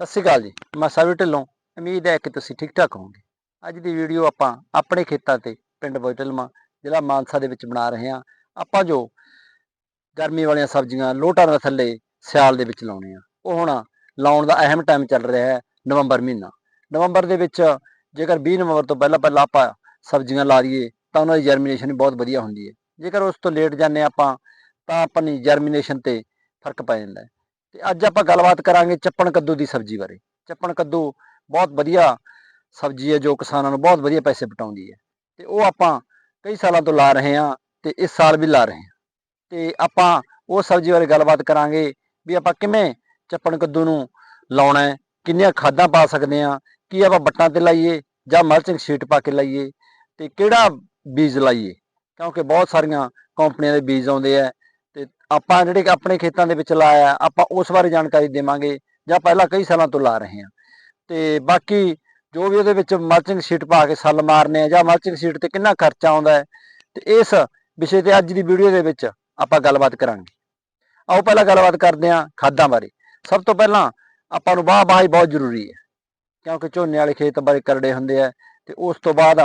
ਸਤਿ ਸ਼੍ਰੀ ਅਕਾਲ ਜੀ, ਮੈਂ ਸਾਵੀ ਢਿੱਲੋਂ, ਉਮੀਦ ਹੈ ਕਿ ਤੁਸੀਂ ਠੀਕ ਠਾਕ ਹੋਵੋਗੇ। ਅੱਜ ਦੀ ਵੀਡੀਓ ਆਪਾਂ ਆਪਣੇ ਖੇਤਾਂ ਤੇ ਪਿੰਡ ਬੋਇਟਲਮਾ, ਜ਼ਿਲ੍ਹਾ ਮਾਨਸਾ ਦੇ ਵਿੱਚ ਬਣਾ ਰਹੇ ਹਾਂ। ਆਪਾਂ ਜੋ ਗਰਮੀ ਵਾਲੀਆਂ ਸਬਜ਼ੀਆਂ ਲੋਟਾਂ ਦੇ ਥੱਲੇ ਸਿਆਲ ਦੇ ਵਿੱਚ ਲਾਉਣੇ ਆ, ਉਹ ਹੁਣ ਲਾਉਣ ਦਾ ਅਹਿਮ ਟਾਈਮ ਚੱਲ ਰਿਹਾ ਹੈ ਨਵੰਬਰ ਮਹੀਨਾ। ਨਵੰਬਰ ਦੇ ਵਿੱਚ ਜੇਕਰ 20 ਨਵੰਬਰ ਤੋਂ ਪਹਿਲਾਂ ਪਹਿਲਾਂ ਆਪਾਂ ਸਬਜ਼ੀਆਂ ਲਾ ਲਈਏ, ਤਾਂ ਉਹਨਾਂ ਦੀ ਜਰਮੀਨੇਸ਼ਨ ਬਹੁਤ ਵਧੀਆ ਹੁੰਦੀ ਹੈ। ਜੇਕਰ ਉਸ ਤੋਂ ਲੇਟ ਜਾਂਦੇ ਆਪਾਂ, ਤਾਂ ਆਪਣੀ ਜਰਮੀਨੇਸ਼ਨ ਤੇ ਫ਼ਰਕ ਪੈ ਜਾਂਦਾ ਹੈ। ਤੇ ਅੱਜ ਆਪਾਂ ਗੱਲਬਾਤ ਕਰਾਂਗੇ ਚੱਪਣ ਕੱਦੂ ਦੀ ਸਬਜ਼ੀ ਬਾਰੇ। ਚੱਪਣ ਕੱਦੂ ਬਹੁਤ ਵਧੀਆ ਸਬਜ਼ੀ ਹੈ ਜੋ ਕਿਸਾਨਾਂ ਨੂੰ ਬਹੁਤ ਵਧੀਆ ਪੈਸੇ ਪਟਾਉਂਦੀ ਹੈ। ਤੇ ਉਹ ਆਪਾਂ ਕਈ ਸਾਲਾਂ ਤੋਂ ਲਾ ਰਹੇ ਹਾਂ ਤੇ ਇਸ ਸਾਲ ਵੀ ਲਾ ਰਹੇ ਹਾਂ। ਤੇ ਆਪਾਂ ਉਹ ਸਬਜ਼ੀ ਬਾਰੇ ਗੱਲਬਾਤ ਕਰਾਂਗੇ ਵੀ ਆਪਾਂ ਕਿਵੇਂ ਚੱਪਣ ਕੱਦੂ ਨੂੰ ਲਾਉਣਾ ਹੈ, ਕਿੰਨੀਆਂ ਖਾਦਾਂ ਪਾ ਸਕਦੇ ਹਾਂ, ਕੀ ਆਪਾਂ ਬੱਟਾਂ ਤੇ ਲਾਈਏ ਜਾਂ ਮਲਚਿੰਗ ਸ਼ੀਟ ਪਾ ਕੇ ਲਾਈਏ ਤੇ ਕਿਹੜਾ ਬੀਜ ਲਾਈਏ। ਕਿਉਂਕਿ ਬਹੁਤ ਸਾਰੀਆਂ ਕੰਪਨੀਆਂ ਦੇ ਬੀਜ ਆਉਂਦੇ ਆ ਆਪਾਂ ਜਿਹੜੇ ਕਿ ਆਪਣੇ ਖੇਤਾਂ ਦੇ ਵਿੱਚ ਲਾਇਆ, ਆਪਾਂ ਉਸ ਬਾਰੇ ਜਾਣਕਾਰੀ ਦੇਵਾਂਗੇ, ਜਾਂ ਪਹਿਲਾਂ ਕਈ ਸਾਲਾਂ ਤੋਂ ਲਾ ਰਹੇ ਹਾਂ। ਤੇ ਬਾਕੀ ਜੋ ਵੀ ਉਹਦੇ ਵਿੱਚ ਮਲਚਿੰਗ ਸ਼ੀਟ ਪਾ ਕੇ ਸੱਲ ਮਾਰਨੇ ਆ, ਜਾਂ ਮਲਚਿੰਗ ਸ਼ੀਟ ਤੇ ਕਿੰਨਾ ਖਰਚਾ ਆਉਂਦਾ ਹੈ, ਤੇ ਇਸ ਵਿਸ਼ੇ ਤੇ ਅੱਜ ਦੀ ਵੀਡੀਓ ਦੇ ਵਿੱਚ ਆਪਾਂ ਗੱਲਬਾਤ ਕਰਾਂਗੇ। ਆਓ ਪਹਿਲਾਂ ਗੱਲਬਾਤ ਕਰਦੇ ਹਾਂ ਖਾਦਾਂ ਬਾਰੇ। ਸਭ ਤੋਂ ਪਹਿਲਾਂ ਆਪਾਂ ਨੂੰ ਵਾਹ ਵਾਹੀ ਬਹੁਤ ਜ਼ਰੂਰੀ ਹੈ, ਕਿਉਂਕਿ ਝੋਨੇ ਵਾਲੇ ਖੇਤ ਬਾਰੇ ਕਰੜੇ ਹੁੰਦੇ ਆ, ਤੇ ਉਸ ਤੋਂ ਬਾਅਦ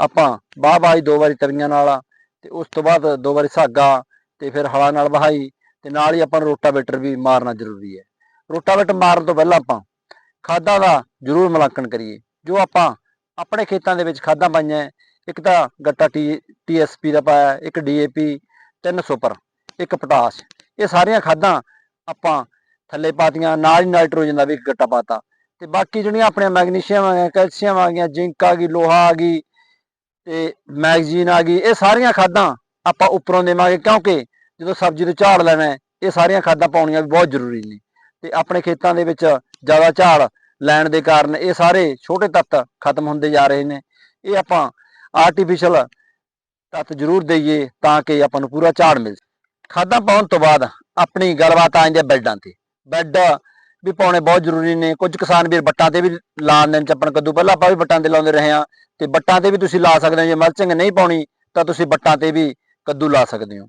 ਆਪਾਂ ਵਾਹ ਵਾਹੀ ਦੋ ਵਾਰੀ ਤਵੀਆਂ ਨਾਲ ਤੇ ਉਸ ਤੋਂ ਬਾਅਦ ਦੋ ਵਾਰੀ ਸਾਗਾ ਤੇ ਫਿਰ ਹਲਾਂ ਨਾਲ ਵਹਾਈ ਤੇ ਨਾਲ ਹੀ ਆਪਾਂ ਨੂੰ ਰੋਟਾਵੇਟਰ ਵੀ ਮਾਰਨਾ ਜ਼ਰੂਰੀ ਹੈ। ਰੋਟਾਵੇਟਰ ਮਾਰਨ ਤੋਂ ਪਹਿਲਾਂ ਆਪਾਂ ਖਾਦਾਂ ਦਾ ਜ਼ਰੂਰ ਮੁਲਾਂਕਣ ਕਰੀਏ। ਜੋ ਆਪਾਂ ਆਪਣੇ ਖੇਤਾਂ ਦੇ ਵਿੱਚ ਖਾਦਾਂ ਪਾਈਆਂ ਇੱਕ ਤਾਂ ਗੱਟਾ ਟੀ ਟੀਐਸਪੀ ਦਾ ਪਾਇਆ, ਇੱਕ ਡੀਏਪੀ 3 ਸੁਪਰ, ਇੱਕ ਪੋਟਾਸ਼। ਇਹ ਸਾਰੀਆਂ ਖਾਦਾਂ ਆਪਾਂ ਥੱਲੇ ਪਾਤੀਆਂ, ਨਾਲ ਹੀ ਨਾਈਟ੍ਰੋਜਨ ਦਾ ਵੀ ਇੱਕ ਗੱਟਾ ਪਾਤਾ। ਤੇ ਬਾਕੀ ਜਿਹੜੀਆਂ ਆਪਣੀਆਂ ਮੈਗਨੀਸ਼ੀਅਮ ਆ ਗਈਆਂ, ਕੈਲਸ਼ੀਅਮ ਆ ਗਈਆਂ, ਜ਼ਿੰਕ ਆ ਗਈ, ਲੋਹਾ ਆ ਗਈ ਤੇ ਮੈਗਜ਼ੀਨ ਆ ਗਈ, ਇਹ ਸਾਰੀਆਂ ਖਾਦਾਂ ਆਪਾਂ ਉੱਪਰੋਂ ਦੇਵਾਂਗੇ ਕਿਉਂਕਿ ਜਦੋਂ ਸਬਜ਼ੀ ਤੋਂ ਝਾੜ ਲੈਣਾ ਇਹ ਸਾਰੀਆਂ ਖਾਦਾਂ ਪਾਉਣੀਆਂ ਵੀ ਬਹੁਤ ਜ਼ਰੂਰੀ ਨੇ। ਤੇ ਆਪਣੇ ਖੇਤਾਂ ਦੇ ਵਿੱਚ ਜ਼ਿਆਦਾ ਝਾੜ ਲੈਣ ਦੇ ਕਾਰਨ ਇਹ ਸਾਰੇ ਛੋਟੇ ਤੱਤ ਖਤਮ ਹੁੰਦੇ ਜਾ ਰਹੇ ਨੇ। ਇਹ ਆਪਾਂ ਆਰਟੀਫੀਸ਼ੀਅਲ ਤੱਤ ਜ਼ਰੂਰ ਦਈਏ ਤਾਂ ਕਿ ਆਪਾਂ ਨੂੰ ਪੂਰਾ ਝਾੜ ਮਿਲ ਖਾਦਾਂ ਪਾਉਣ ਤੋਂ ਬਾਅਦ ਆਪਣੀ ਗੱਲਬਾਤ ਆ ਜਾਂਦੀ ਹੈ ਬੈੱਡਾਂ ਤੇ। ਬੈੱਡ ਵੀ ਪਾਉਣੇ ਬਹੁਤ ਜ਼ਰੂਰੀ ਨੇ। ਕੁਝ ਕਿਸਾਨ ਵੀਰ ਬੱਟਾਂ ਤੇ ਵੀ ਲਾਉਂਦੇ ਨੇ ਚੱਪਣ ਕੱਦੂ। ਪਹਿਲਾਂ ਆਪਾਂ ਵੀ ਬੱਟਾਂ ਤੇ ਲਾਉਂਦੇ ਰਹੇ ਹਾਂ। ਤੇ ਬੱਟਾਂ ਤੇ ਵੀ ਤੁਸੀਂ ਲਾ ਸਕਦੇ ਹੋ। ਜੇ ਮਲਚਿੰਗ ਨਹੀਂ ਪਾਉਣੀ ਤਾਂ ਤੁਸੀਂ ਬੱਟਾਂ ਤੇ ਵੀ ਕੱਦੂ ਲਾ ਸਕਦੇ ਹੋ।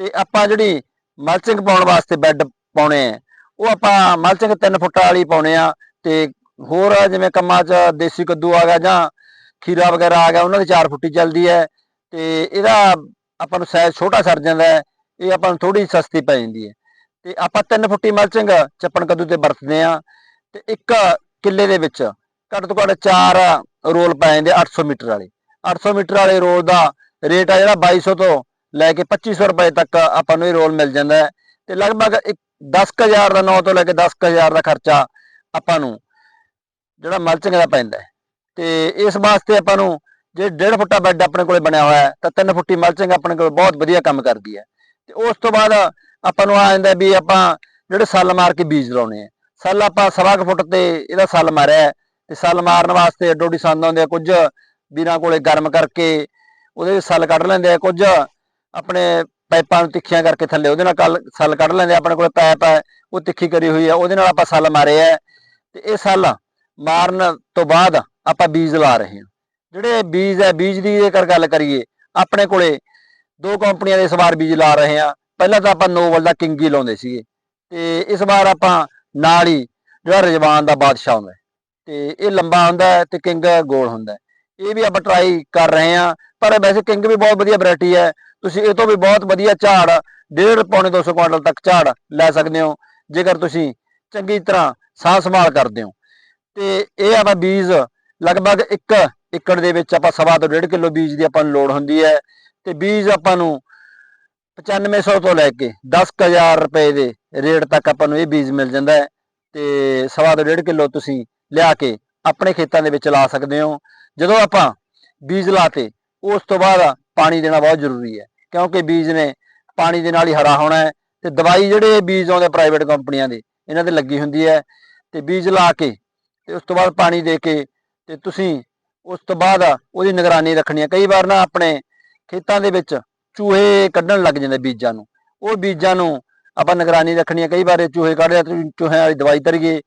ਤੇ ਆਪਾਂ ਜਿਹੜੀ ਮਲਚਿੰਗ ਪਾਉਣ ਵਾਸਤੇ ਬੈੱਡ ਪਾਉਣੇ ਆ, ਉਹ ਆਪਾਂ ਮਲਚਿੰਗ 3 ਫੁੱਟ ਵਾਲੀ ਪਾਉਣੇ ਆ ਤੇ ਹੋਰ ਜਿਵੇਂ ਕੰਮਾਂ 'ਚ ਦੇਸੀ ਕੱਦੂ ਆ ਗਿਆ ਜਾਂ ਖੀਰਾ ਵਗੈਰਾ ਆ ਗਿਆ, ਉਹਨਾਂ ਦੀ 4 ਫੁੱਟੀ ਚੱਲਦੀ ਹੈ ਤੇ ਇਹਦਾ ਆਪਾਂ ਨੂੰ ਸਾਈਜ਼ ਛੋਟਾ ਸਰ ਜਾਂਦਾ ਹੈ, ਇਹ ਆਪਾਂ ਨੂੰ ਥੋੜੀ ਸਸਤੀ ਪੈ ਜਾਂਦੀ ਹੈ। ਤੇ ਆਪਾਂ 3 ਫੁੱਟੀ ਮਲਚਿੰਗ ਚੱਪਣ ਕੱਦੂ ਤੇ ਵਰਤਦੇ ਆ ਤੇ ਇੱਕ ਕਿੱਲੇ ਦੇ ਵਿੱਚ ਘੱਟ ਤੋਂ ਘੱਟ 4 ਰੋਲ ਪੈ ਜਾਂਦੇ 800 ਮੀਟਰ ਵਾਲੇ। 800 ਮੀਟਰ ਵਾਲੇ ਰੋਲ ਦਾ ਰੇਟ ਆ ਜਿਹੜਾ 2200 ਤੋਂ ਲੈ ਕੇ 2500 ਰੁਪਏ ਤੱਕ ਆਪਾਂ ਨੂੰ ਇਹ ਰੋਲ ਮਿਲ ਜਾਂਦਾ ਹੈ ਤੇ ਲਗਭਗ 10000 ਦਾ 9 ਤੋਂ ਲੈ ਕੇ 10000 ਦਾ ਖਰਚਾ ਆਪਾਂ ਨੂੰ ਜਿਹੜਾ ਮਲਚਿੰਗ ਦਾ ਪੈਂਦਾ ਹੈ। ਤੇ ਇਸ ਵਾਸਤੇ ਆਪਾਂ ਨੂੰ ਜੇ 1.5 ਫੁੱਟਾ ਬੈੱਡ ਆਪਣੇ ਕੋਲੇ ਬਣਿਆ ਹੋਇਆ ਹੈ, ਤਾਂ 3 ਫੁੱਟੀ ਮਲਚਿੰਗ ਆਪਣੇ ਕੋਲ ਬਹੁਤ ਵਧੀਆ ਕੰਮ ਕਰਦੀ ਹੈ। ਤੇ ਉਸ ਤੋਂ ਬਾਅਦ ਆਪਾਂ ਨੂੰ ਆ ਜਾਂਦਾ ਵੀ ਆਪਾਂ ਜਿਹੜੇ ਸੱਲ ਮਾਰ ਕੇ ਬੀਜ ਲਾਉਣੇ ਆ ਸੱਲ ਆਪਾਂ ਸਵਾ ਕੁ ਫੁੱਟ ਤੇ ਇਹਦਾ ਸੱਲ ਮਾਰਿਆ ਤੇ ਸੱਲ ਮਾਰਨ ਵਾਸਤੇ ਡੋਡੀ ਸੰਦ ਆਉਂਦੇ ਆ ਕੁਝ ਵੀਰਾਂ ਕੋਲੇ ਗਰਮ ਕਰਕੇ ਉਹਦੇ ਸੱਲ ਕੱਢ ਲੈਂਦੇ ਆ ਕੁਝ ਆਪਣੇ ਪਾਈਪਾਂ ਨੂੰ ਤਿੱਖੀਆਂ ਕਰਕੇ ਥੱਲੇ, ਉਹਦੇ ਨਾਲ ਕੱਲ ਸੱਲ ਕੱਢ ਲੈਂਦੇ ਆਪਣੇ ਕੋਲ ਪਾਈਪ ਹੈ ਉਹ ਤਿੱਖੀ ਕਰੀ ਹੋਈ ਹੈ ਉਹਦੇ ਨਾਲ ਆਪਾਂ ਸੱਲ ਮਾਰੇ ਆ। ਤੇ ਇਹ ਸੱਲ ਮਾਰਨ ਤੋਂ ਬਾਅਦ ਆਪਾਂ ਬੀਜ ਲਾ ਰਹੇ ਹਾਂ ਜਿਹੜੇ ਬੀਜ ਹੈ ਬੀਜ ਦੀ ਜੇਕਰ ਗੱਲ ਕਰੀਏ, ਆਪਣੇ ਕੋਲੇ ਦੋ ਕੰਪਨੀਆਂ ਦੇ ਇਸ ਵਾਰ ਬੀਜ ਲਾ ਰਹੇ ਹਾਂ ਪਹਿਲਾਂ ਤਾਂ ਆਪਾਂ ਨੋਵਲ ਦਾ ਕਿੰਗੀ ਲਾਉਂਦੇ ਸੀਗੇ। ਤੇ ਇਸ ਵਾਰ ਆਪਾਂ ਨਾਲ ਹੀ ਜਿਹੜਾ ਰਜਵਾਨ ਦਾ ਬਾਦਸ਼ਾਹ ਹੁੰਦਾ ਤੇ ਇਹ ਲੰਬਾ ਹੁੰਦਾ ਹੈ ਤੇ ਕਿੰਗ ਗੋਲ ਹੁੰਦਾ ਇਹ ਵੀ ਆਪਾਂ ਟਰਾਈ ਕਰ ਰਹੇ ਹਾਂ। ਪਰ ਵੈਸੇ ਕਿੰਗ ਵੀ ਬਹੁਤ ਵਧੀਆ ਵੈਰਾਈਟੀ ਹੈ। ਤੁਸੀਂ ਇਹ ਤੋਂ ਵੀ ਬਹੁਤ ਵਧੀਆ ਝਾੜ, ਡੇਢ ਪੌਣੇ 200 ਕੁਇੰਟਲ ਤੱਕ ਝਾੜ ਲੈ ਸਕਦੇ ਹੋ। ਜੇਕਰ ਤੁਸੀਂ ਚੰਗੀ ਤਰ੍ਹਾਂ ਸਾਂਭ ਸੰਭਾਲ ਕਰਦੇ ਹੋ। ਤੇ ਇਹ ਆਪਾਂ ਬੀਜ ਲਗਭਗ 1 ਏਕੜ ਦੇ ਵਿੱਚ ਆਪਾਂ ਸਵਾ ਤੋਂ 1.5 ਕਿਲੋ ਬੀਜ ਦੀ ਆਪਾਂ ਨੂੰ ਲੋੜ ਹੁੰਦੀ ਹੈ। ਤੇ ਬੀਜ ਆਪਾਂ ਨੂੰ 9500 ਤੋਂ ਲੈ ਕੇ 10000 ਰੁਪਏ ਦੇ ਰੇਟ ਤੱਕ ਆਪਾਂ ਨੂੰ ਇਹ ਬੀਜ ਮਿਲ ਜਾਂਦਾ ਹੈ। ਤੇ ਸਵਾ ਤੋਂ 1.5 ਕਿਲੋ ਤੁਸੀਂ ਲਿਆ ਕੇ ਆਪਣੇ ਖੇਤਾਂ ਦੇ ਵਿੱਚ ਲਾ ਸਕਦੇ ਹੋ। ਜਦੋਂ ਆਪਾਂ ਬੀਜ ਲਾਤੇ, ਉਸ ਤੋਂ ਬਾਅਦ ਪਾਣੀ ਦੇਣਾ ਬਹੁਤ ਜ਼ਰੂਰੀ ਹੈ, ਕਿਉਂਕਿ ਬੀਜ ਨੇ ਪਾਣੀ ਦੇ ਨਾਲ ਹੀ ਹਰਾ ਹੋਣਾ ਹੈ ਤੇ ਦਵਾਈ ਜਿਹੜੇ ਬੀਜ ਆਉਂਦੇ ਪ੍ਰਾਈਵੇਟ ਕੰਪਨੀਆਂ ਦੇ, ਇਹਨਾਂ ਤੇ ਲੱਗੀ ਹੁੰਦੀ ਹੈ ਤੇ ਬੀਜ ਲਾ ਕੇ ਤੇ ਉਸ ਤੋਂ ਬਾਅਦ ਪਾਣੀ ਦੇ ਕੇ ਤੇ ਤੁਸੀਂ ਉਸ ਤੋਂ ਬਾਅਦ ਉਹਦੀ ਨਿਗਰਾਨੀ ਰੱਖਣੀ ਹੈ। ਕਈ ਵਾਰ ਨਾ ਆਪਣੇ ਖੇਤਾਂ ਦੇ ਵਿੱਚ ਚੂਹੇ ਕੱਢਣ ਲੱਗ ਜਾਂਦੇ ਬੀਜਾਂ ਨੂੰ, ਉਹ ਬੀਜਾਂ ਨੂੰ ਆਪਾਂ ਨਿਗਰਾਨੀ ਰੱਖਣੀ ਹੈ। ਕਈ ਵਾਰ ਚੂਹੇ ਕੱਢਦੇ ਚੂਹਿਆਂ ਵਾਲੀ ਦਵਾਈ ਤਰੀਏ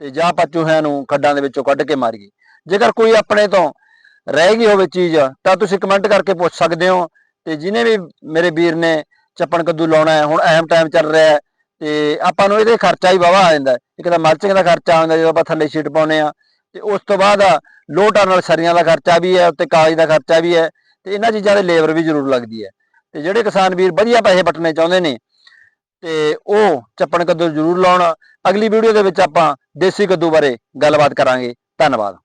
ਤੇ ਜਾਂ ਆਪਾਂ ਚੂਹਿਆਂ ਨੂੰ ਖੱਡਾਂ ਦੇ ਵਿੱਚੋਂ ਕੱਢ ਕੇ ਮਾਰੀਏ। ਜੇਕਰ ਕੋਈ ਆਪਣੇ ਤੋਂ ਰਹਿ ਗਈ ਹੋਵੇ ਚੀਜ਼, ਤਾਂ ਤੁਸੀਂ ਕਮੈਂਟ ਕਰਕੇ ਪੁੱਛ ਸਕਦੇ ਹੋ। ਤੇ ਜਿਹਨੇ ਵੀ ਮੇਰੇ ਵੀਰ ਨੇ ਚੱਪਣ ਕੱਦੂ ਲਾਉਣਾ ਹੈ, ਹੁਣ ਅਹਿਮ ਟਾਈਮ ਚੱਲ ਰਿਹਾ ਹੈ, ਤੇ ਆਪਾਂ ਨੂੰ ਇਹਦੇ ਖਰਚਾ ਹੀ ਵਾਵਾ ਆ ਜਾਂਦਾ ਇੱਕ ਤਾਂ ਮਲਚਿੰਗ ਦਾ ਖਰਚਾ ਆਉਂਦਾ ਜਦੋਂ ਆਪਾਂ ਥੱਲੇ ਸ਼ੀਟ ਪਾਉਨੇ ਆ ਤੇ ਉਸ ਤੋਂ ਬਾਅਦ ਲੋਹ ਨਾਲ ਸਰੀਆਂ ਦਾ ਖਰਚਾ ਵੀ ਹੈ, ਉੱਤੇ ਕਾਗਜ਼ ਦਾ ਖਰਚਾ ਵੀ ਹੈ, ਤੇ ਇਹਨਾਂ ਚੀਜ਼ਾਂ ਦੇ ਲੇਬਰ ਵੀ ਜ਼ਰੂਰ ਲੱਗਦੀ ਹੈ। ਤੇ ਜਿਹੜੇ ਕਿਸਾਨ ਵੀਰ ਵਧੀਆ ਪੈਸੇ ਪੱਟਣੇ ਚਾਹੁੰਦੇ ਨੇ, ਤੇ ਉਹ ਚੱਪਣ ਕੱਦੂ ਜ਼ਰੂਰ ਲਾਉਣ। ਅਗਲੀ ਵੀਡੀਓ ਦੇ ਵਿੱਚ ਆਪਾਂ ਦੇਸੀ ਕੱਦੂ ਬਾਰੇ ਗੱਲਬਾਤ ਕਰਾਂਗੇ। ਧੰਨਵਾਦ।